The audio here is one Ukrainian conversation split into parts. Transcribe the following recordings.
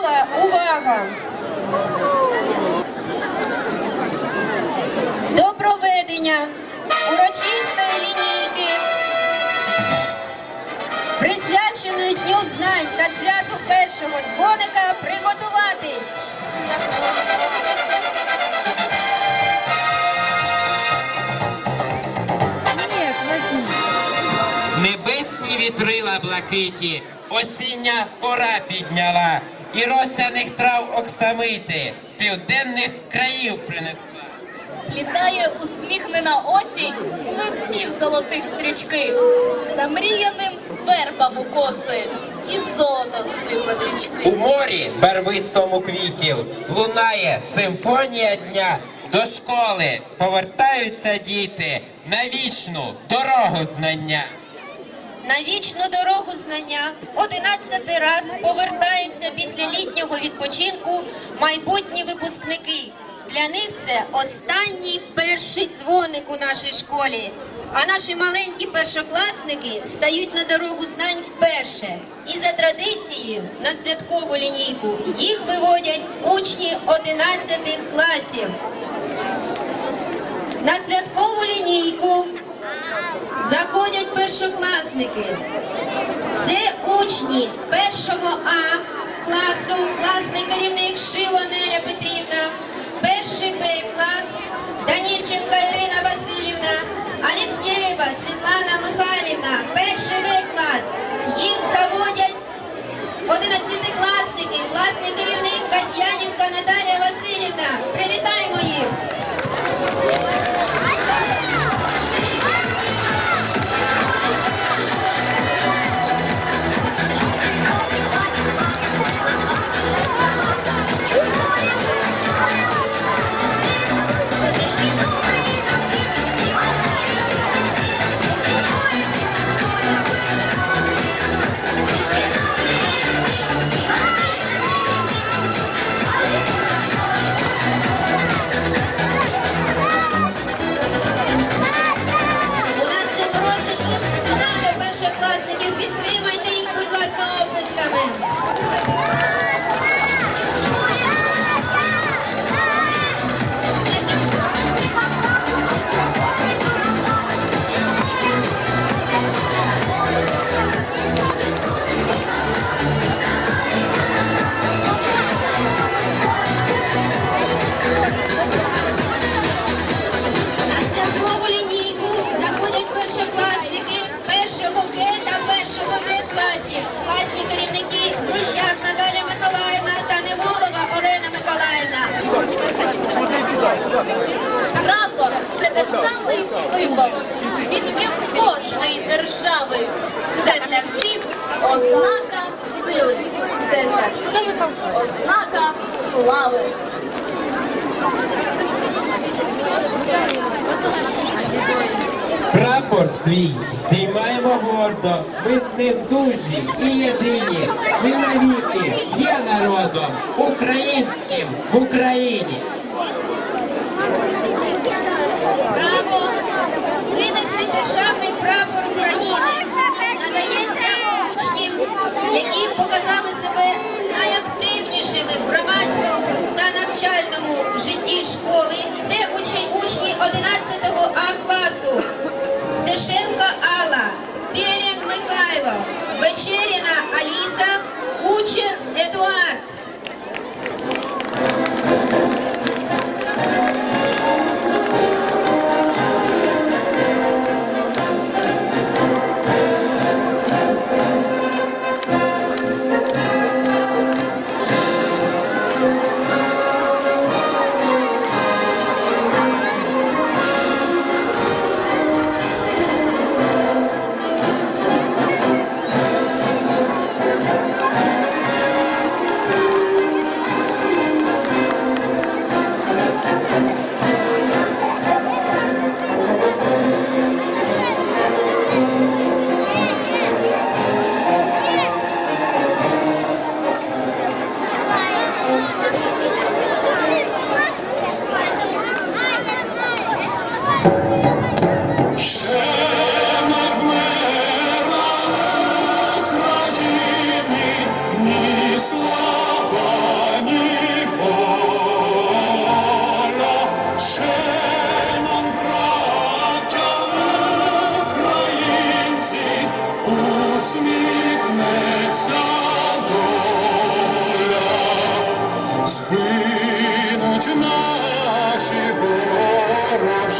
Увага! До проведення урочистої лінійки, присвяченої Дню знань та святу першого дзвоника, приготуватись. Небесні вітрила блакиті, осіння пора підняла, і росяних трав оксамити з південних країв принесла. Літає усміхнена осінь, листків золотих стрічки, замріяним вербам у коси, і золото сипе річки. У морі барвистому квітів лунає симфонія дня. До школи повертаються діти на вічну дорогу знання. На вічну дорогу знання одинадцятий раз повертаються після літнього відпочинку майбутні випускники. Для них це останній перший дзвоник у нашій школі. А наші маленькі першокласники стають на дорогу знань вперше. І за традицією на святкову лінійку їх виводять учні 11 класів. На святкову лінійку заходять першокласники. Це учні першого А класу, класний керівник Шило Неля Петрівна, перший Б клас, Данільченка Ірина Васильівна, Алєксєєва Світлана Михайлівна, перший В клас. Їх заводять одинадцятикласники, класний керівник Каз'янівка Наталія Васильівна. Привітаємо їх! Прапор це державний символ. Є кожної держави. Це для всіх ознака сили. Це для всіх ознака слави. Прапор свій здіймаємо гордо, ми з ним дужі і єдині. Ми навіки є народом українським в Україні. Право винести державний прапор України надається учням, які показали себе найактивнішими в громадському та навчальному житті школи. Це учні, учні 11 А класу. Стешенко Алла, Берег Михайло, Вечеріна Аліса, Кучер Едуард.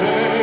say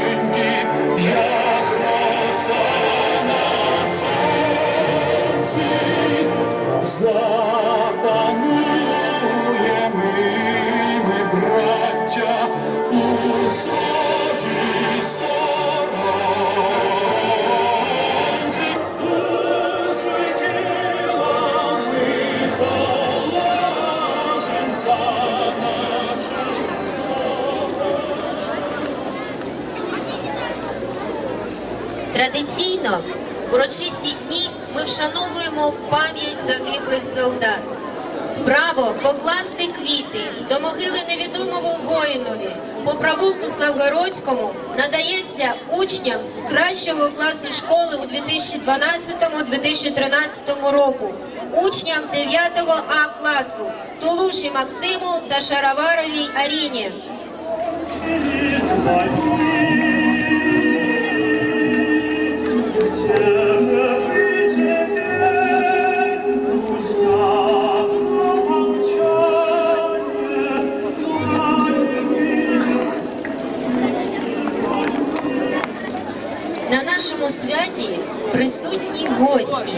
Традиційно в урочисті дні ми вшановуємо в пам'ять загиблих солдат. Право покласти квіти до могили невідомого воїнові по провулку Славгородському надається учням кращого класу школи у 2012-2013 року, учням 9 А класу Тулуші Максиму та Шароваровій Аріні. На нашому святі присутні гості.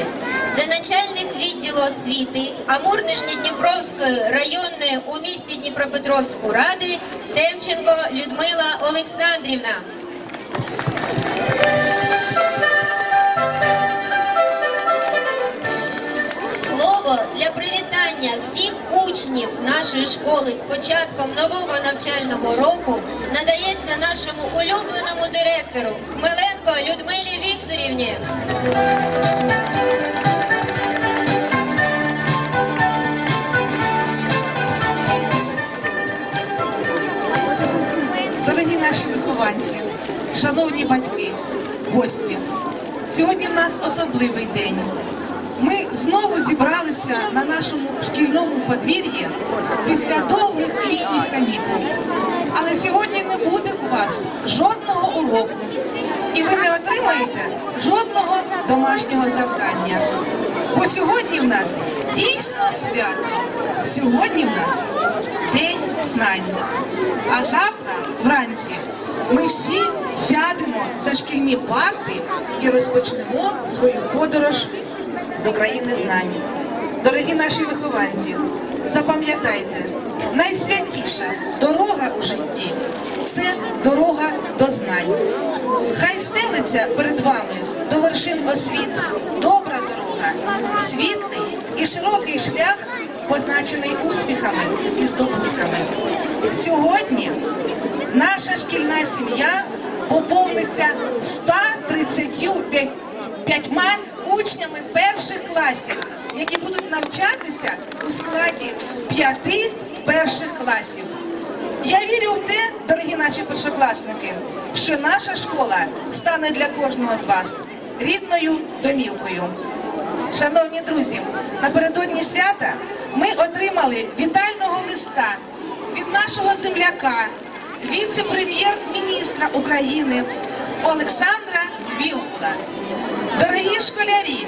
Це начальник відділу освіти Амур-Нижньодніпровської районної у місті Дніпропетровську ради Темченко Людмила Олександрівна. Слово для привітання всіх учнів нашої школи з початком нового навчального року надається нашому улюбленому директору Хмеленко Людмилі Вікторівні. Дорогі наші вихованці, шановні батьки, гості, сьогодні в нас особливий день. Знову зібралися на нашому шкільному подвір'ї після довгих літніх канікул. Але сьогодні не буде у вас жодного уроку, і ви не отримаєте жодного домашнього завдання. Бо сьогодні в нас дійсно свято. Сьогодні в нас День знань. А завтра вранці ми всі сядемо за шкільні парти і розпочнемо свою подорож до країни знань. Дорогі наші вихованці, запам'ятайте, найсвятіша дорога у житті це дорога до знань. Хай стелиться перед вами до вершин освіт добра дорога, світлий і широкий шлях, позначений успіхами і здобутками. Сьогодні наша шкільна сім'я поповниться 135 учнями перших класів, які будуть навчатися у складі п'яти перших класів. Я вірю в те, дорогі наші першокласники, що наша школа стане для кожного з вас рідною домівкою. Шановні друзі, напередодні свята ми отримали вітального листа від нашого земляка, віце-прем'єр-міністра України Олександра Вілкула. Дорогі школярі,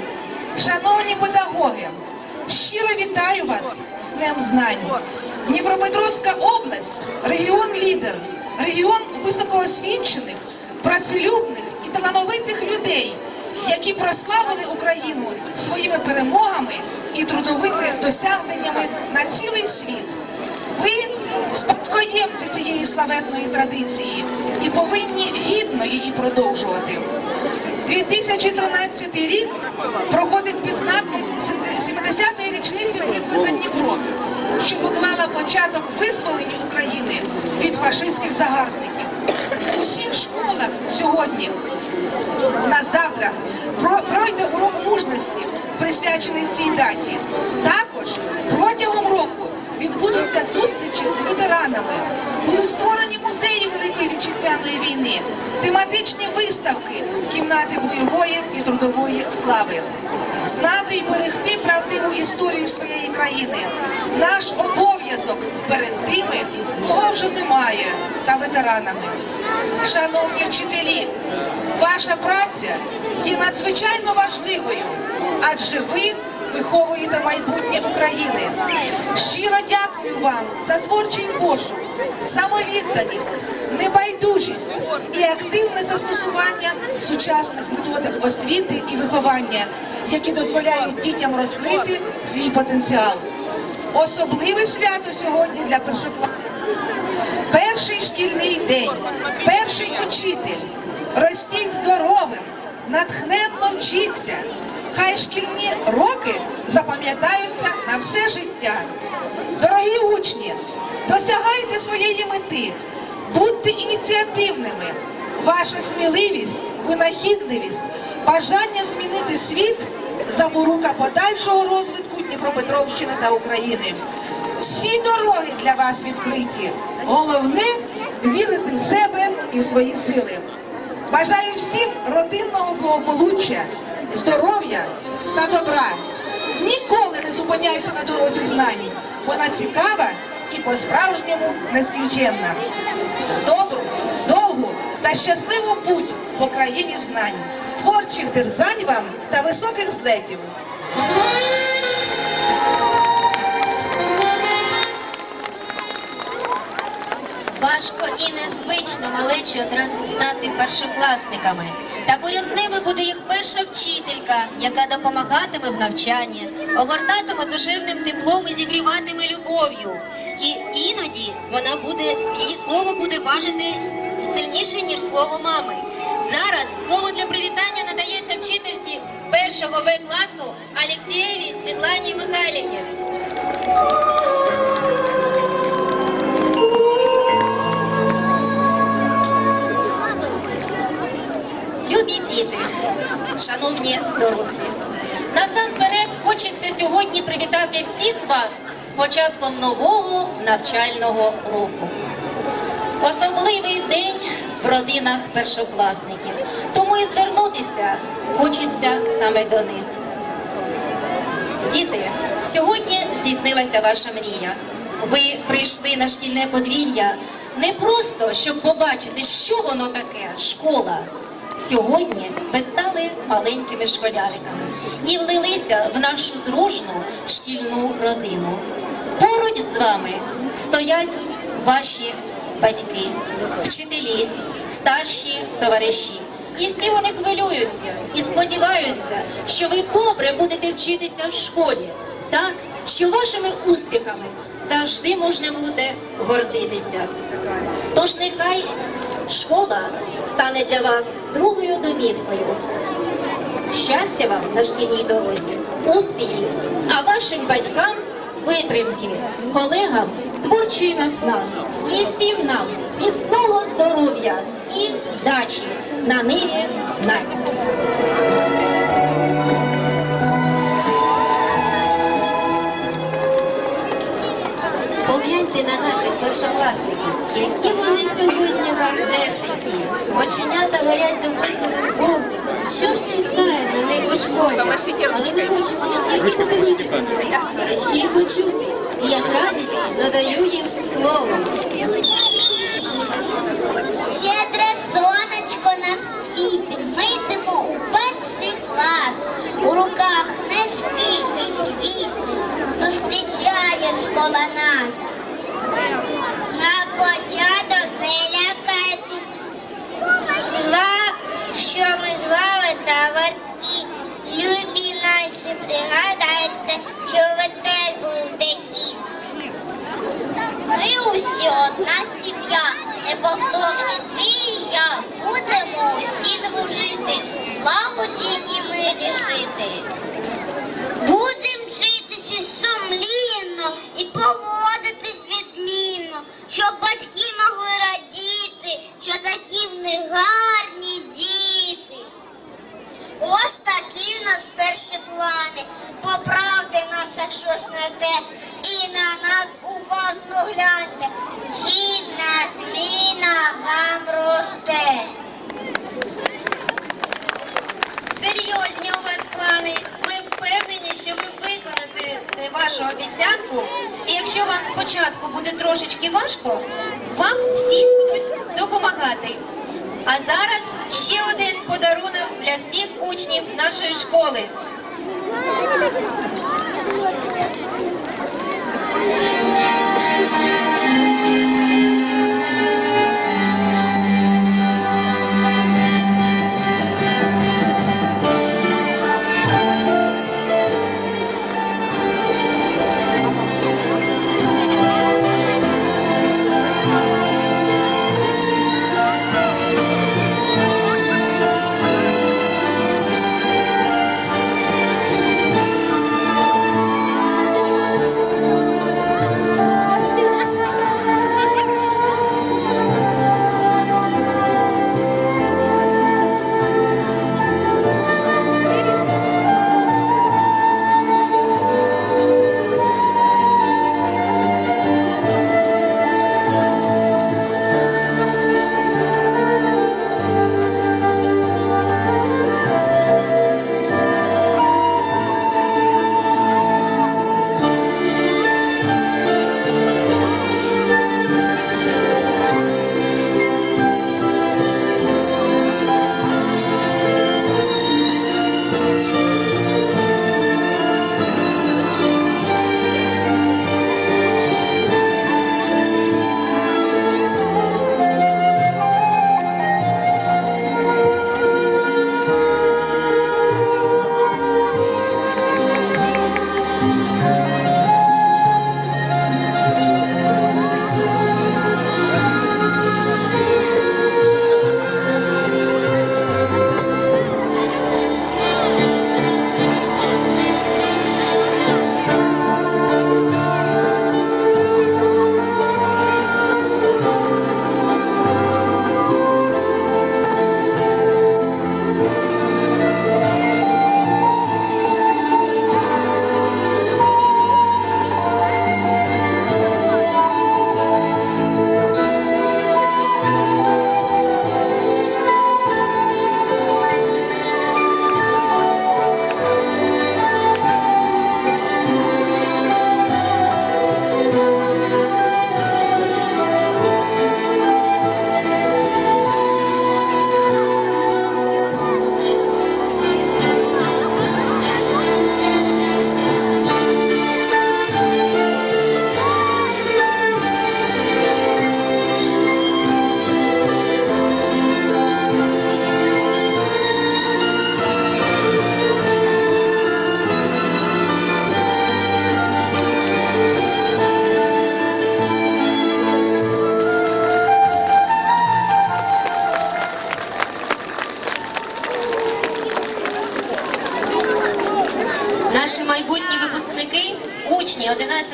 шановні педагоги, щиро вітаю вас з Днем Знань. Дніпропетровська область регіон лідер, регіон високоосвічених, працелюбних і талановитих людей, які прославили Україну своїми перемогами і трудовими досягненнями на цілий світ. Ви спадкоємці цієї славетної традиції і повинні гідно її продовжувати. 2013 рік проходить під знаком 70-ї річниці битви за Дніпро, що поклала початок визволенню України від фашистських загарбників. У всіх школах сьогодні у нас завтра про- пройде урок мужності, присвячений цій даті. Також відбудуться зустрічі з ветеранами, будуть створені музеї Великої вітчизняної війни, тематичні виставки, кімнати бойової і трудової слави. Знати і берегти правдиву історію своєї країни наш обов'язок перед тими, кого вже немає, та ветеранами. Шановні вчителі, ваша праця є надзвичайно важливою, адже ви виховуєте майбутнє України. Щиро дякую. Вам за творчий пошук, самовідданість, небайдужість і активне застосування сучасних методик освіти і виховання, які дозволяють дітям розкрити свій потенціал. Особливе свято сьогодні для першокласників. Перший шкільний день, перший учитель. Ростіть здоровим, натхненно вчіться. Хай шкільні роки запам'ятаються на все життя. Дорогі учні, досягайте своєї мети, будьте ініціативними. Ваша сміливість, винахідливість, бажання змінити світ запорука подальшого розвитку Дніпропетровщини та України. Всі дороги для вас відкриті. Головне вірити в себе і в свої сили. Бажаю всім родинного благополуччя, здоров'я та добра. Ніколи не зупиняйся на дорозі знань. Вона цікава і по-справжньому нескінченна. Добру, довгу та щасливу путь по країні знань, творчих дерзань вам та високих злетів. Важко і незвично малечі одразу стати першокласниками. Та поряд з ними буде їх перша вчителька, яка допомагатиме в навчанні, огортатиме душевним теплом і зігріватиме любов'ю. І іноді вона буде її слово буде важити сильніше, ніж слово мами. Зараз слово для привітання надається вчительці першого В класу Алексєєвій Світлані Михайлівні. Любі діти, шановні дорослі, насамперед хочеться сьогодні привітати всіх вас з початком нового навчального року. Особливий день в родинах першокласників, тому і звернутися хочеться саме до них. Діти, сьогодні здійснилася ваша мрія. Ви прийшли на шкільне подвір'я не просто щоб побачити, що воно таке школа. Сьогодні ви стали маленькими школяриками і влилися в нашу дружну шкільну родину. Поруч з вами стоять ваші батьки, вчителі, старші товариші. І всі вони хвилюються і сподіваються, що ви добре будете вчитися в школі, так що вашими успіхами завжди можна буде гордитися. Тож нехай школа стане для вас другою домівкою. Щастя вам на шкільній дорозі, успіхів, а вашим батькам витримки, колегам творчої наснаги і всім нам міцного здоров'я і вдачі на ниві знань. Які вони сьогодні гарнесенькі. Оченята горять до виходу вогнику. Що ж чекає на них у школі? Але ми хочемо не тільки подивитися на них, але ще й почути. І як радість надаю їм слово. Щедре сонечко нам світить, ми йдемо у перший клас. У руках книжки і квіти, зустрічає школа нас. На початок не лякайте. Зла, що ми з вами та варткі. Любі пригадайте, що ви теж були такі. Ми усі одна сім'я, неповторні ти і я. Будемо усі дружити, в злагоді і мирі жити. Будем житися сумлінно і поводитись відмінно, щоб батьки могли радіти, що такі в них гарні діти. Ось такі нас перші плани. Поправте нас, як щось не те, і на нас уважно гляньте. Гідна зміна вам росте. Серйозні у вас плани. Ми впевнені, що ви виконаєте вашу обіцянку. І якщо вам спочатку буде трошечки важко, вам всі будуть допомагати. А зараз ще один подарунок для всіх учнів нашої школи.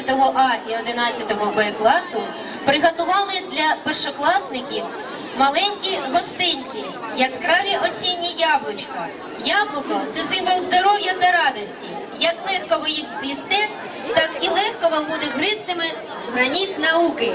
11 А і 11 Б класу приготували для першокласників маленькі гостинці, яскраві осінні яблучка. Яблуко це символ здоров'я та радості. Як легко ви їх з'їсте, так і легко вам буде гристиме граніт науки.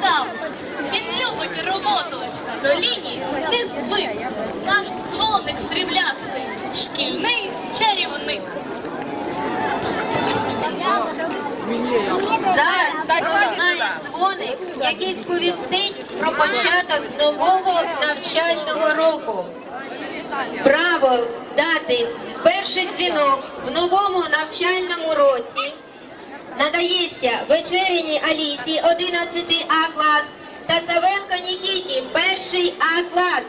Космічних. Він любить роботу, до лінії не збив. Наш дзвоник сріблястий, шкільний чарівник. Зараз пролунає дзвоник, який сповістить про початок нового навчального року. Право дати перший дзвінок в новому навчальному році надається вечеряній Алісі 11 А клас та Савенко Нікіті 1 А клас.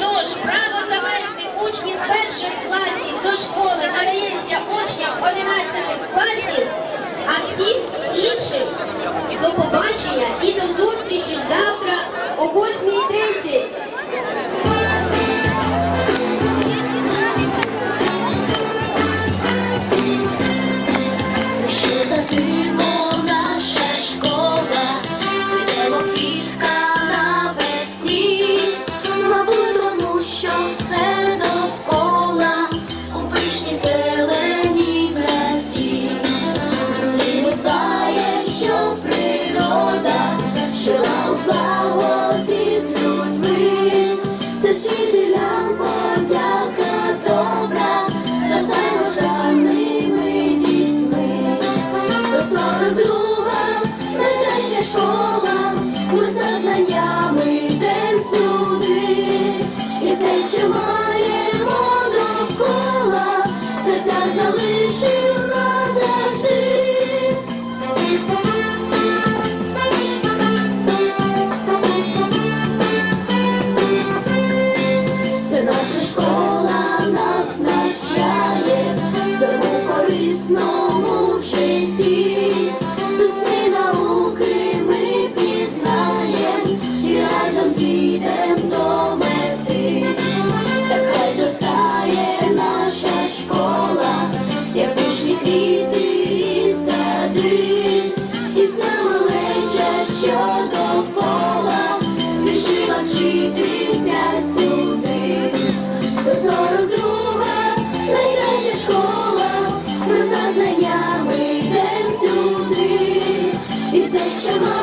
Тож право завести учнів перших класів до школи надається учням 11 класів, а всіх інших до побачення і до зустрічі завтра о 8.30. 七的阳光。дійдем до мети, так хай зростає наша школа, як пишні квіти і і все малече, що спішила вчитися сюди, сто сорок найкраща школа, про за знаннями йдем сюди, і все, що має.